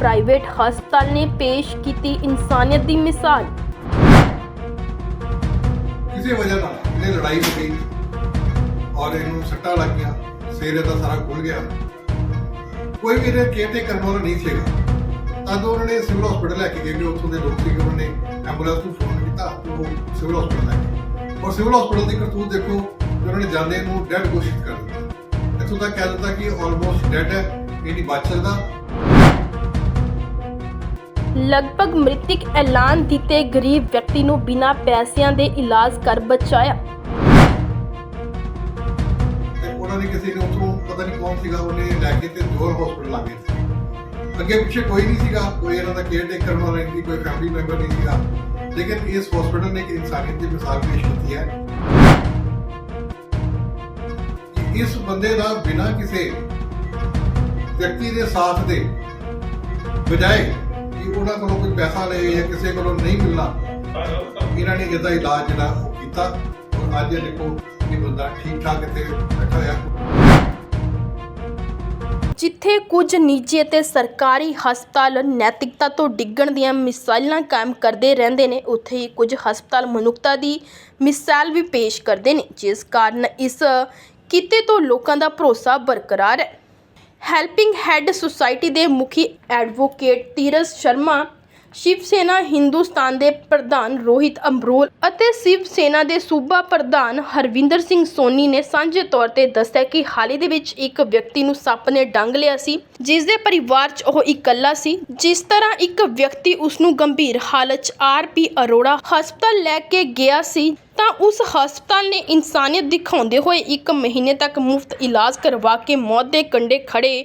Private ਹਸਪਤਾਲ ਨੇ ਪੇਸ਼ ਕੀਤੀ ਇਨਸਾਨੀਅਤ ਦੀ ਮਿਸਾਲ। ਕਿਸੇ ਵਜ੍ਹਾ ਨਾਲ ਇਹਨੇ ਲੜਾਈ ਹੋ ਗਈ ਔਰ ਇਹਨੂੰ ਸੱਟਾਂ ਲੱਗ ਗਿਆ ਸਿਰ ਇਹਦਾ ਸਾਰਾ ਖੁੱਲ ਗਿਆ। ਕੋਈ ਵੀ ਇਹਦੇ ਕੇਅਰ ਟੇਕ ਕਰਨ ਵਾਲਾ ਨਹੀਂ ਸੀਗਾ ਤਦ ਉਹਨਾਂ ਨੇ ਸਿਵਲ ਹਸਪੀਟਲ ਲੈ ਕੇ ਗਏ ਵੀ ਉੱਥੋਂ ਦੇ ਲੋਕ ਸੀਗੇ, ਉਹਨਾਂ ਨੇ ਐਂਬੂਲੈਂਸ ਨੂੰ ਫੋਨ ਕੀਤਾ ਤੇ ਉਹ ਸਿਵਲ ਹਸਪੀਟਲ ਲੈ ਗਏ। ਔਰ ਸਿਵਲ ਹਸਪੀਟਲ ਦੀ ਕਰਤੂਤ ਦੇਖੋ ਕਿ ਉਹਨਾਂ ਨੇ ਜਾਂਦੇ ਨੂੰ ਡੈਡ ਘੋਸ਼ਿਤ ਕਰ ਦਿੱਤਾ। ਇੱਥੋਂ ਤੱਕ ਕਹਿ ਦਿੱਤਾ ਕਿ ਆਲਮੋਸਟ ਡੈਡ ਹੈ, ਇਹ ਨਹੀਂ ਬਚ ਸਕਦਾ। ਲਗਭਗ ਮ੍ਰਿਤਕ ਐਲਾਨ ਦਿੱਤੇ ਗਰੀਬ ਵਿਅਕਤੀ ਨੂੰ ਬਿਨਾਂ ਪੈਸਿਆਂ ਦੇ ਇਲਾਜ ਕਰ ਬਚਾਇਆ। ਤੇ ਉਹਨਾਂ ਨੇ ਕਿਸੇ ਨੇ ਉੱਥੋਂ ਪਤਾ ਨਹੀਂ ਕੌਣ ਸੀਗਾ, ਉਹਨੇ ਲੈ ਕੇ ਤੇ ਜੋਰ ਹਸਪੀਟਲ ਆ ਗਏ ਸੀ। ਅੱਗੇ ਪਿੱਛੇ ਕੋਈ ਨਹੀਂ ਸੀਗਾ, ਕੋਈ ਇਹਨਾਂ ਦਾ ਕੇਅਰ ਟੇਕ ਵਾਲਾ ਨਹੀਂ ਕੋਈ ਫੈਮਿਲੀ ਮੈਂਬਰ ਨਹੀਂ ਸੀਗਾ। ਲੇਕਿਨ ਇਸ ਹਸਪੀਟਲ ਨੇ ਇੱਕ ਇਨਸਾਨੀਅਤ ਦੀ ਮਿਸਾਲ ਪੇਸ਼ ਕੀਤੀ ਹੈ। ਇਸ ਬੰਦੇ ਦਾ ਬਿਨਾਂ ਕਿਸੇ ਵਿਅਕਤੀ ਦੇ ਸਾਥ ਦੇ ਬਜਾਏ ਕਿ ਉਹਨਾਂ ਕੋਲੋਂ ਕੋਈ ਪੈਸਾ ਲਏ ਜਾਂ ਕਿਸੇ ਕੋਲੋਂ ਨਹੀਂ ਮਿਲਣਾ, ਇਹਨਾਂ ਨੇ ਇਹਦਾ ਇਲਾਜ ਜਿਹੜਾ ਕੀਤਾ ਔਰ ਅੱਜ ਦੇਖੋ ਇਹ ਬੰਦਾ ਠੀਕ ਠਾਕ ਇੱਥੇ ਬੈਠਾ ਹੋਇਆ। ਜਿੱਥੇ ਕੁਝ ਨਿੱਜੀ ਅਤੇ ਸਰਕਾਰੀ ਹਸਪਤਾਲ ਨੈਤਿਕਤਾ ਤੋਂ ਡਿੱਗਣ ਦੀਆਂ ਮਿਸਾਲਾਂ ਕਾਇਮ ਕਰਦੇ ਰਹਿੰਦੇ ਨੇ, ਉੱਥੇ ਹੀ ਕੁਝ ਹਸਪਤਾਲ ਮਨੁੱਖਤਾ ਦੀ ਮਿਸਾਲ ਵੀ ਪੇਸ਼ ਕਰਦੇ ਨੇ, ਜਿਸ ਕਾਰਨ ਇਸ ਕਿਤੇ ਤੋਂ ਲੋਕਾਂ ਦਾ ਭਰੋਸਾ ਬਰਕਰਾਰ ਹੈ। ਹੈਲਪਿੰਗ ਹੈਡ ਸੁਸਾਇਟੀ ਦੇ ਮੁਖੀ ਐਡਵੋਕੇਟ ਤੀਰਸ ਸ਼ਰਮਾ, ਸ਼ਿਵ ਸੈਨਾ ਹਿੰਦੁਸਤਾਨ ਦੇ ਪ੍ਰਧਾਨ ਰੋਹਿਤ ਅੰਬਰੋਲ ਅਤੇ ਸ਼ਿਵ ਸੈਨਾ ਦੇ ਸੂਬਾ ਪ੍ਰਧਾਨ ਹਰਵਿੰਦਰ ਸਿੰਘ ਸੋਨੀ ਨੇ ਸਾਂਝੇ ਤੌਰ ਤੇ ਦੱਸਿਆ ਕਿ ਹਾਲ ਹੀ ਦੇ ਵਿੱਚ ਇੱਕ ਵਿਅਕਤੀ ਨੂੰ ਸੱਪ ਨੇ ਡੰਗ ਲਿਆ ਸੀ, ਜਿਸ ਦੇ ਪਰਿਵਾਰ 'ਚ ਉਹ ਇਕੱਲਾ ਸੀ, ਜਿਸ ਤਰ੍ਹਾਂ ਇੱਕ ਵਿਅਕਤੀ ਉਸ ਨੂੰ ਗੰਭੀਰ ਹਾਲਤ 'ਚ ਆਰਪੀ ਅਰੋੜਾ ਹਸਪਤਾਲ ਲੈ ਕੇ ਗਿਆ ਸੀ। ਤਾਂ ਉਸ ਹਸਪਤਾਲ ਨੇ ਇਨਸਾਨੀਅਤ ਦਿਖਾਉਂਦੇ ਹੋਏ ਇੱਕ ਮਹੀਨੇ ਤੱਕ ਮੁਫਤ ਇਲਾਜ ਕਰਵਾ ਕੇ ਮੌਤ ਦੇ ਕੰਢੇ ਖੜ੍ਹੇ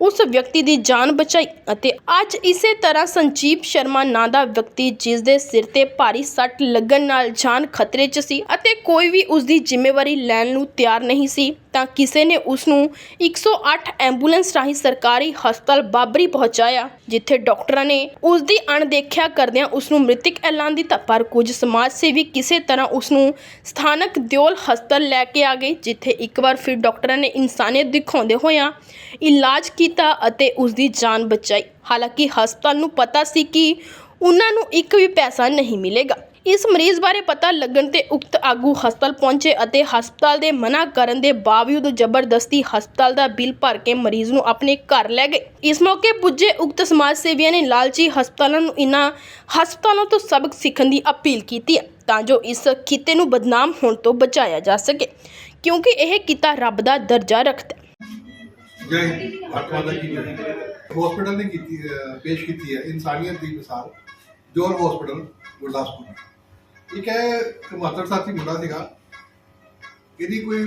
ਉਸ ਵਿਅਕਤੀ ਦੀ ਜਾਨ ਬਚਾਈ ਅਤੇ ਅੱਜ ਇਸੇ ਤਰ੍ਹਾਂ ਸੰਜੀਵ ਸ਼ਰਮਾ ਨਾਂ ਦਾ ਵਿਅਕਤੀ ਜਿਸ ਦੇ ਸਿਰ ਤੇ ਭਾਰੀ ਸੱਟ ਲੱਗਣ ਨਾਲ ਜਾਨ ਖਤਰੇ 'ਚ ਸੀ ਅਤੇ ਕੋਈ ਵੀ ਉਸ ਦੀ ਜ਼ਿੰਮੇਵਾਰੀ ਲੈਣ ਨੂੰ ਤਿਆਰ ਨਹੀਂ ਸੀ। ਤਾਂ ਕਿਸੇ ਨੇ ਉਸ ਨੂੰ 108 ਐਂਬੂਲੈਂਸ ਰਾਹੀਂ ਸਰਕਾਰੀ ਹਸਪਤਾਲ ਬਾਬਰੀ ਪਹੁੰਚਾਇਆ, ਜਿੱਥੇ ਡਾਕਟਰਾਂ ਨੇ ਉਸ ਦੀ ਅਣਦੇਖਿਆ ਕਰਦਿਆਂ ਉਸ ਨੂੰ ਮ੍ਰਿਤਕ ਐਲਾਨ ਦਿੱਤਾ। ਪਰ ਕੁਝ ਸਮਾਜ ਸੇਵੀ ਕਿਸੇ ਤਰ੍ਹਾਂ ਉਸ ਨੂੰ ਸਥਾਨਕ ਦਿਓਲ ਹਸਪਤਾਲ ਲੈ ਕੇ ਆ ਗਏ, ਜਿੱਥੇ ਇੱਕ ਵਾਰ ਫਿਰ ਡਾਕਟਰਾਂ ਨੇ ਇਨਸਾਨੀਅਤ ਦਿਖਾਉਂਦੇ ਹੋਇਆਂ ਇਲਾਜ ਕੀਤਾ ਅਤੇ ਉਸ ਦੀ ਜਾਨ ਬਚਾਈ। ਹਾਲਾਂਕਿ ਹਸਪਤਾਲ ਨੂੰ ਪਤਾ ਸੀ ਕਿ ਉਹਨਾਂ ਨੂੰ ਇੱਕ ਵੀ ਪੈਸਾ ਨਹੀਂ ਮਿਲੇਗਾ। ਇਸ ਮਰੀਜ਼ ਬਾਰੇ ਪਤਾ ਲੱਗਣ ਤੇ ਉਕਤ ਆਗੂ ਹਸਪਤਾਲ ਪਹੁੰਚੇ ਅਤੇ ਹਸਪਤਾਲ ਦੇ ਮਨਾ ਕਰਨ ਦੇ ਬਾਵਜੂਦ ਜ਼ਬਰਦਸਤੀ ਹਸਪਤਾਲ ਦਾ ਬਿੱਲ ਭਰ ਕੇ ਮਰੀਜ਼ ਨੂੰ ਆਪਣੇ ਘਰ ਲੈ ਗਏ। ਇਸ ਮੌਕੇ ਪੁੱਜੇ ਉਕਤ ਸਮਾਜ ਸੇਵੀਆਂ ਨੇ ਲਾਲਚੀ ਹਸਪਤਾਲਾਂ ਨੂੰ ਇਨ੍ਹਾਂ ਹਸਪਤਾਲਾਂ ਤੋਂ ਸਬਕ ਸਿੱਖਣ ਦੀ ਅਪੀਲ ਕੀਤੀ ਹੈ ਤਾਂ ਜੋ ਇਸ ਖਿੱਤੇ ਨੂੰ ਬਦਨਾਮ ਹੋਣ ਤੋਂ ਬਚਾਇਆ ਜਾ ਸਕੇ ਕਿਉਂਕਿ ਇਹ ਕਿੱਤਾ ਰੱਬ ਦਾ ਦਰਜਾ ਰੱਖਦਾ ਹੈ। ਜੈ ਆਤਮਾ ਦਾ ਕੀ ਹਸਪੀਟਲ ਨੇ ਕੀਤੀ ਅਹ, ਪੇਸ਼ ਕੀਤੀ ਹੈ ਇਨਸਾਨੀਅਤ ਦੀ ਮਿਸਾਲ ਜੋਰ ਹਸਪੀਟਲ ਗੁਰਦਾਸਪੁਰ। ਇੱਕ ਹੈ ਮਾਤਰ ਸਾਥੀ ਮੁੰਡਾ ਸੀਗਾ। ਇਹਦੀ ਕੋਈ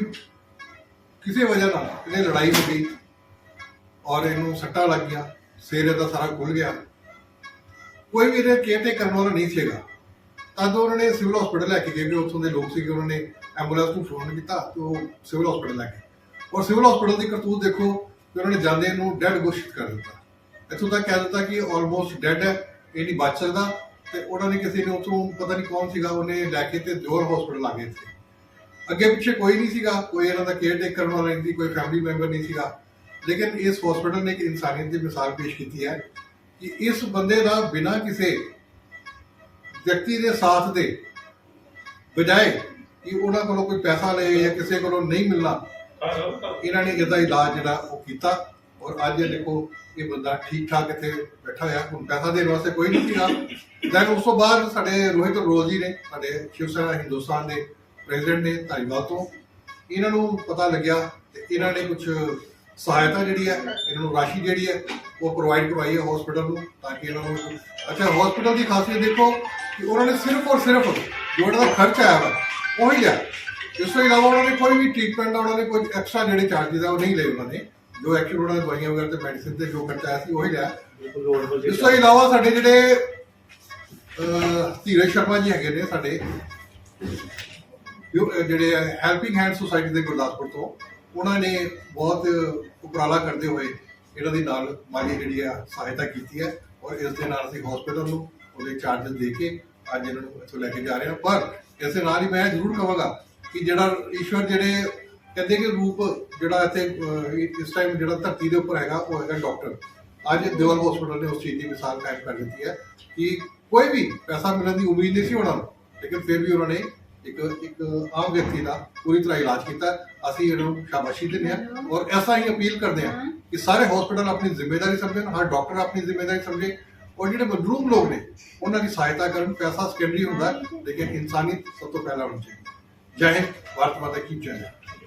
ਕਿਸੇ ਵਜ੍ਹਾ ਨਾਲ ਇਹਨੇ ਲੜਾਈ ਹੋ ਗਈ ਔਰ ਇਹਨੂੰ ਸੱਟਾਂ ਲੱਗ ਗਿਆ ਸਿਰ ਦਾ ਸਾਰਾ ਖੁੱਲ ਗਿਆ। ਕੋਈ ਵੀ ਇਹਦੇ ਕੇਅਰ ਟੇਕ ਕਰਨ ਵਾਲਾ ਨਹੀਂ ਸੀਗਾ। ਤਦ ਉਹਨਾਂ ਨੇ ਸਿਵਲ ਹਸਪੀਟਲ ਲੈ ਕੇ ਗਏ ਵੀ ਉੱਥੋਂ ਦੇ ਲੋਕ ਸੀਗੇ, ਉਹਨਾਂ ਨੇ ਐਂਬੂਲੈਂਸ ਨੂੰ ਫੋਨ ਕੀਤਾ ਤੇ ਉਹ ਸਿਵਲ ਹਸਪੀਟਲ ਲੈ ਗਏ। ਔਰ ਸਿਵਲ ਹਸਪੀਟਲ ਦੀ ਕਰਤੂਤ ਦੇਖੋ ਕਿ ਉਹਨਾਂ ਨੇ ਜਾਂਦੇ ਨੂੰ ਡੈਡ ਘੋਸ਼ਿਤ ਕਰ ਦਿੱਤਾ। ਇੱਥੋਂ ਤੱਕ ਕਹਿ ਦਿੱਤਾ ਕਿ ਆਲਮੋਸਟ ਡੈਡ ਹੈ, ਇਹ ਨਹੀਂ ਬਚ ਸਕਦਾ। ਤੇ ਉਹਨਾਂ ਨੇ ਕਿਸੇ ਨੇ ਉੱਥੋਂ ਪਤਾ ਨਹੀਂ ਕੌਣ ਸੀਗਾ ਉਹਨੇ ਲੈ ਕੇ ਤੇ ਜੋਰ ਹਸਪੀਟਲ ਆ ਗਏ ਸੀ ਅੱਗੇ ਪਿੱਛੇ ਕੋਈ ਨਹੀਂ ਸੀਗਾ ਕੋਈ ਇਹਨਾਂ ਦਾ ਕੇਅਰ ਟੇਕ ਕਰਨ ਵਾਲਾ ਨਹੀਂ ਕੋਈ ਫੈਮਿਲੀ ਮੈਂਬਰ ਨਹੀਂ ਸੀਗਾ। ਲੇਕਿਨ ਇਸ ਹਸਪੀਟਲ ਨੇ ਇੱਕ ਇਨਸਾਨੀਅਤ ਦੀ ਮਿਸਾਲ ਪੇਸ਼ ਕੀਤੀ ਹੈ ਕਿ ਇਸ ਬੰਦੇ ਦਾ ਬਿਨਾਂ ਕਿਸੇ ਵਿਅਕਤੀ ਦੇ ਸਾਥ ਦੇ ਬਜਾਏ ਕਿ ਉਹਨਾਂ ਕੋਲੋਂ ਕੋਈ ਪੈਸਾ ਲਏ ਜਾਂ ਕਿਸੇ ਕੋਲੋਂ ਨਹੀਂ ਮਿਲਣਾ ਇਹਨਾਂ ਨੇ ਇਹਦਾ ਇਲਾਜ ਜਿਹੜਾ ਉਹ ਕੀਤਾ। ਔਰ ਅੱਜ ਇਹ ਦੇਖੋ ਕਿ ਬੰਦਾ ਠੀਕ ਠਾਕ ਇੱਥੇ ਬੈਠਾ ਹੋਇਆ, ਹੁਣ ਪੈਸਾ ਦੇਣ ਵਾਸਤੇ ਕੋਈ ਨਹੀਂ ਸੀਗਾ। ਦੈਨ ਉਸ ਤੋਂ ਬਾਅਦ ਸਾਡੇ ਰੋਹਿਤ ਰੋਜ਼ੀ ਨੇ, ਸਾਡੇ ਸ਼ਿਵ ਸੈਨਾ ਹਿੰਦੁਸਤਾਨ ਦੇ ਪ੍ਰੈਜ਼ੀਡੈਂਟ ਨੇ ਧਾਰੀਵਾਲ ਤੋਂ, ਇਹਨਾਂ ਨੂੰ ਪਤਾ ਲੱਗਿਆ ਤੇ ਇਹਨਾਂ ਨੇ ਕੁਝ ਸਹਾਇਤਾ ਜਿਹੜੀ ਹੈ, ਇਹਨਾਂ ਨੂੰ ਰਾਸ਼ੀ ਜਿਹੜੀ ਹੈ, ਉਹ ਪ੍ਰੋਵਾਈਡ ਕਰਵਾਈ ਹੈ ਹਸਪੀਟਲ ਨੂੰ, ਤਾਂ ਕਿ ਇਹਨਾਂ ਨੂੰ ਅੱਛਾ ਹਸਪੀਟਲ ਦੀ ਖਾਸੀਅਤ ਦੇਖੋ ਕਿ ਉਹਨਾਂ ਨੇ ਸਿਰਫ ਔਰ ਸਿਰਫ ਜੋ ਇਹਨਾਂ ਦਾ ਖਰਚ ਆਇਆ ਵਾ, ਉਹੀ ਲਿਆ। ਇਸ ਤੋਂ ਇਲਾਵਾ ਉਹਨਾਂ ਨੇ ਕੋਈ ਵੀ ਟ੍ਰੀਟਮੈਂਟ ਦਾ, ਉਹਨਾਂ ਨੇ ਕੋਈ ਐਕਸਟਰਾ ਜਿਹੜੇ ਚਾਰजेस ਆ, ਉਹ ਨਹੀਂ ਲਏ ਉਹਨਾਂ ਨੇ। ਜੋ ਐਕਚੁਅਲ ਉਹਨਾਂ ਦਵਾਈਆਂ ਵਗੈਰਾ ਤੇ ਮੈਡੀਸਿਨ ਤੇ ਜੋ ਖਰਚਾ ਆਇਆ ਸੀ ਉਹੀ ਲਿਆ। ਇਸ ਤੋਂ ਇਲਾਵਾ ਸਾਡੇ ਜਿਹੜੇ ਧੀਰਜ ਸ਼ਰਮਾ ਜੀ ਹੈਗੇ ਨੇ ਸਾਡੇ ਜਿਹੜੇ ਹੈਲਪਿੰਗ ਹੈਂਡ ਸੁਸਾਇਟੀ ਦੇ ਗੁਰਦਾਸਪੁਰ ਤੋਂ ਉਹਨਾਂ ਨੇ ਬਹੁਤ ਉਪਰਾਲਾ ਕਰਦੇ ਹੋਏ ਇਹਨਾਂ ਦੀ ਨਾਲ ਮਾਲੀ ਜਿਹੜੀ ਆ ਸਹਾਇਤਾ ਕੀਤੀ ਹੈ ਔਰ ਇਸ ਦੇ ਨਾਲ ਅਸੀਂ ਹਸਪੀਟਲ ਨੂੰ ਉਹਦੇ ਚਾਰजेस ਦੇ ਕੇ ਅੱਜ ਇਹਨਾਂ ਨੂੰ ਇੱਥੋਂ ਲੈ ਕੇ ਜਾ ਰਹੇ ਹਾਂ। ਪਰ ਇਸ ਦੇ ਨਾਲ ਹੀ ਮੈਂ ਜ਼ਰੂਰ ਕਹਾਂਗਾ ਕਿ ਜਿਹੜਾ ਈਸ਼ਵਰ ਜਿਹੜੇ ਕਹਿੰਦੇ ਕਿ ਰੂਪ ਜਿਹੜਾ ਇੱਥੇ ਇਸ ਟਾਈਮ ਜਿਹੜਾ ਧਰਤੀ ਦੇ ਉੱਪਰ ਹੈਗਾ, ਉਹ ਹੈਗਾ ਡਾਕਟਰ ਅੱਜ ਦਿਵਲ ਹਸਪੀਟਲ ਨੇ ਉਸ ਚੀਜ਼ ਦੀ ਮਿਸਾਲ ਕਾਇਮ ਕਰ ਦਿੱਤੀ ਹੈ ਕਿ ਕੋਈ ਵੀ ਪੈਸਾ ਮਿਲਣ ਦੀ ਉਮੀਦ ਨਹੀਂ ਸੀ ਉਹਨਾਂ ਨੂੰ, ਲੇਕਿਨ ਫਿਰ ਵੀ ਉਹਨਾਂ ਨੇ ਇੱਕ ਇੱਕ ਆਮ ਵਿਅਕਤੀ ਦਾ ਪੂਰੀ ਤਰ੍ਹਾਂ ਇਲਾਜ ਕੀਤਾ। ਅਸੀਂ ਇਹਨਾਂ ਨੂੰ ਸ਼ਾਬਾਸ਼ੀ ਦਿੰਦੇ ਹਾਂ ਔਰ ਐਸਾ ਹੀ ਅਪੀਲ ਕਰਦੇ ਹਾਂ ਕਿ ਸਾਰੇ ਹਸਪੀਟਲ ਆਪਣੀ ਜ਼ਿੰਮੇਵਾਰੀ ਸਮਝਣ, ਹਰ ਡਾਕਟਰ ਆਪਣੀ ਜ਼ਿੰਮੇਵਾਰੀ ਸਮਝੇ ਔਰ ਜਿਹੜੇ ਮਜ਼ਲੂਮ ਲੋਕ ਨੇ, ਉਹਨਾਂ ਦੀ ਸਹਾਇਤਾ ਕਰਨ। ਪੈਸਾ ਸੈਕੰਡਰੀ ਹੁੰਦਾ, ਲੇਕਿਨ ਇਨਸਾਨੀਅਤ ਸਭ ਤੋਂ ਪਹਿਲਾਂ ਹੋਣੀ ਚਾਹੀਦੀ ਜੈ ਹਿੰਦ, ਭਾਰਤ ਮਾਤਾ ਕੀ ਜੈ।